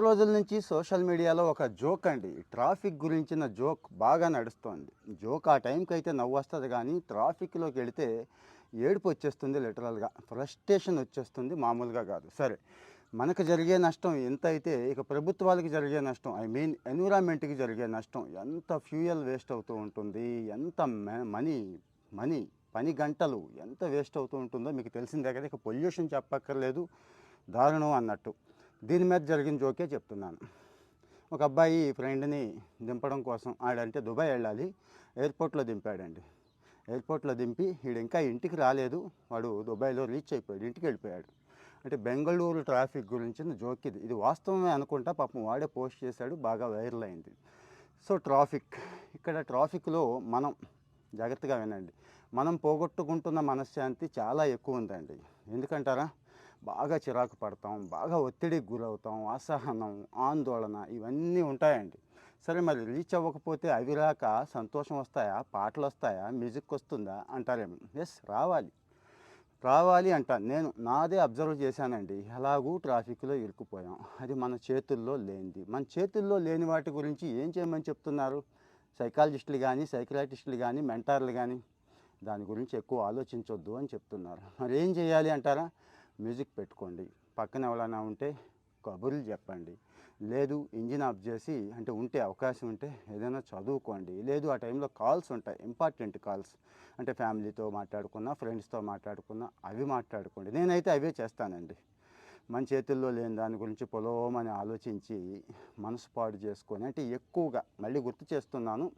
రోజుల నుంచి సోషల్ మీడియాలో ఒక జోక్ అండి. ట్రాఫిక్ గురించిన జోక్ బాగా నడుస్తోంది. జోక్ ఆ టైంకి అయితే నవ్వు వస్తుంది కానీ ట్రాఫిక్లోకి వెళితే ఏడుపు వచ్చేస్తుంది లిటరల్గా. ఫ్రస్ట్రేషన్ వచ్చేస్తుంది మామూలుగా కాదు. సరే మనకు జరిగే నష్టం ఎంత అయితే ఇక ప్రభుత్వాలకు జరిగే నష్టం ఐ మీన్ ఎన్విరాన్మెంట్కి జరిగే నష్టం ఎంత ఫ్యూయల్ వేస్ట్ అవుతూ ఉంటుంది ఎంత మనీ మనీ పని గంటలు ఎంత వేస్ట్ అవుతూ ఉంటుందో మీకు తెలిసిందే కదా. ఇక పొల్యూషన్ చెప్పక్కర్లేదు. దారుణం అన్నట్టు. దీని మీద జరిగిన జోకే చెప్తున్నాను. ఒక అబ్బాయి ఫ్రెండ్ని దింపడం కోసం ఆడంటే దుబాయ్ వెళ్ళాలి ఎయిర్పోర్ట్లో దింపాడండి. ఎయిర్పోర్ట్లో దింపి వీడు ఇంకా ఇంటికి రాలేదు వాడు దుబాయ్లో రీచ్ అయిపోయాడు ఇంటికి వెళ్ళిపోయాడు. అంటే బెంగళూరు ట్రాఫిక్ గురించిన జోక్ ఇది. ఇది వాస్తవమే అనుకుంటా పాపం వాడే పోస్ట్ చేశాడు బాగా వైరల్ అయింది. సో ట్రాఫిక్ ఇక్కడ ట్రాఫిక్లో మనం జాగ్రత్తగా వినండి. మనం పోగొట్టుకుంటున్న మనశ్శాంతి చాలా ఎక్కువ ఉందండి. ఎందుకంటారా? బాగా చిరాకు పడతాం బాగా ఒత్తిడికి గురవుతాం అసహనం ఆందోళన ఇవన్నీ ఉంటాయండి. సరే మరి రీచ్ అవ్వకపోతే అవి రాక సంతోషం వస్తాయా? పాటలు వస్తాయా? మ్యూజిక్ వస్తుందా? అంటారేమో. ఎస్ రావాలి. రావాలి అంట నేను నాదే అబ్జర్వ్ చేశానండి. ఎలాగూ ట్రాఫిక్లో ఇరుక్కుపోయాం. అది మన చేతుల్లో లేనిది. మన చేతుల్లో లేని వాటి గురించి ఏం చేయమని చెప్తున్నారు? సైకాలజిస్టులు కానీ సైకలాటిస్టులు కానీ మెంటార్లు కానీ దాని గురించి ఎక్కువ ఆలోచించొద్దు అని చెప్తున్నారు. మరి ఏం చేయాలి అంటారా? మ్యూజిక్ పెట్టుకోండి. పక్కన ఎవరైనా ఉంటే కబుర్లు చెప్పండి. లేదు ఇంజిన్ ఆఫ్ చేసి అంటే ఉంటే అవకాశం ఉంటే ఏదైనా చదువుకోండి. లేదు ఆ టైంలో కాల్స్ ఉంటాయి. Important calls. అంటే ఫ్యామిలీతో మాట్లాడుకున్నా ఫ్రెండ్స్తో మాట్లాడుకున్నా అవి మాట్లాడుకోండి. నేనైతే అవే చేస్తానండి. మన చేతుల్లో లేని దాని గురించి పొలవమని ఆలోచించి మనసు పాడు చేసుకొని అంటే ఎక్కువగా మళ్ళీ గుర్తు చేస్తున్నాను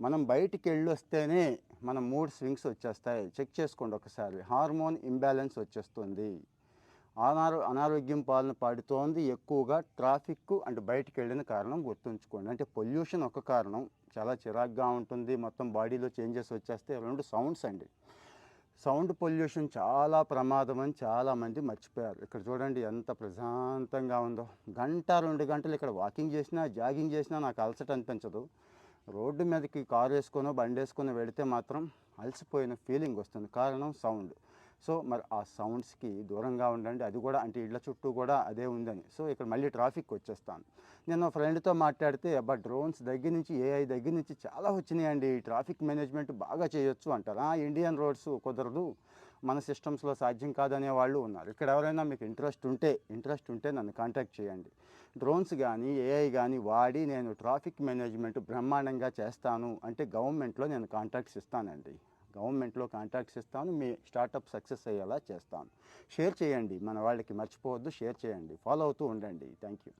మనం బయటికి వెళ్ళి వస్తేనే మన మూడ్ స్వింగ్స్ వచ్చేస్తాయి. చెక్ చేసుకోండి ఒకసారి. హార్మోన్ ఇంబ్యాలెన్స్ వచ్చేస్తుంది. అనారో అనారోగ్యం పాలన పాడుతోంది. ఎక్కువగా ట్రాఫిక్ అంటే బయటికి వెళ్ళిన కారణం గుర్తుంచుకోండి. అంటే పొల్యూషన్ ఒక కారణం. చాలా చిరాగ్గా ఉంటుంది. మొత్తం బాడీలో చేంజెస్ వచ్చేస్తే రెండు సౌండ్స్ అండి. సౌండ్ పొల్యూషన్ చాలా ప్రమాదం అని చాలామంది మర్చిపోయారు. ఇక్కడ చూడండి ఎంత ప్రశాంతంగా ఉందో. గంట రెండు గంటలు ఇక్కడ వాకింగ్ చేసినా జాగింగ్ చేసినా నాకు అలసట అనిపించదు. రోడ్డు మీదకి కారు వేసుకొని బండి వేసుకొని వెళితే మాత్రం అలసిపోయిన ఫీలింగ్ వస్తుంది. కారణం సౌండ్. సో మరి ఆ సౌండ్స్కి దూరంగా ఉండండి. అది కూడా అంటే ఇళ్ళ చుట్టూ కూడా అదే ఉందని. సో ఇక్కడ మళ్ళీ ట్రాఫిక్ వచ్చేస్తాను. నేను ఫ్రెండ్తో మాట్లాడితే అబ్బా డ్రోన్స్ దగ్గర నుంచి ఏఐ దగ్గర నుంచి చాలా వచ్చినాయండి. ట్రాఫిక్ మేనేజ్మెంట్ బాగా చేయొచ్చు అంటారా? "ఆ, ఇండియన్ రోడ్స్ కుదరదు. మన సిస్టమ్స్లో సాధ్యం కాదనే వాళ్ళు ఉన్నారు. ఇక్కడ ఎవరైనా మీకు ఇంట్రెస్ట్ ఉంటే ఇంట్రెస్ట్ ఉంటే నన్ను కాంటాక్ట్ చేయండి. డ్రోన్స్ కానీ ఏఐ కానీ వాడి నేను ట్రాఫిక్ మేనేజ్మెంట్ బ్రహ్మాండంగా చేస్తాను అంటే గవర్నమెంట్లో నేను కాంటాక్ట్స్ ఇస్తానండి. గవర్నమెంట్లో కాంటాక్ట్స్ ఇస్తాను మీ స్టార్టప్ సక్సెస్ అయ్యేలా చేస్తాను. షేర్ చేయండి మన వాళ్ళకి మర్చిపోవద్దు షేర్ చేయండి ఫాలో అవుతూ ఉండండి. Thank you.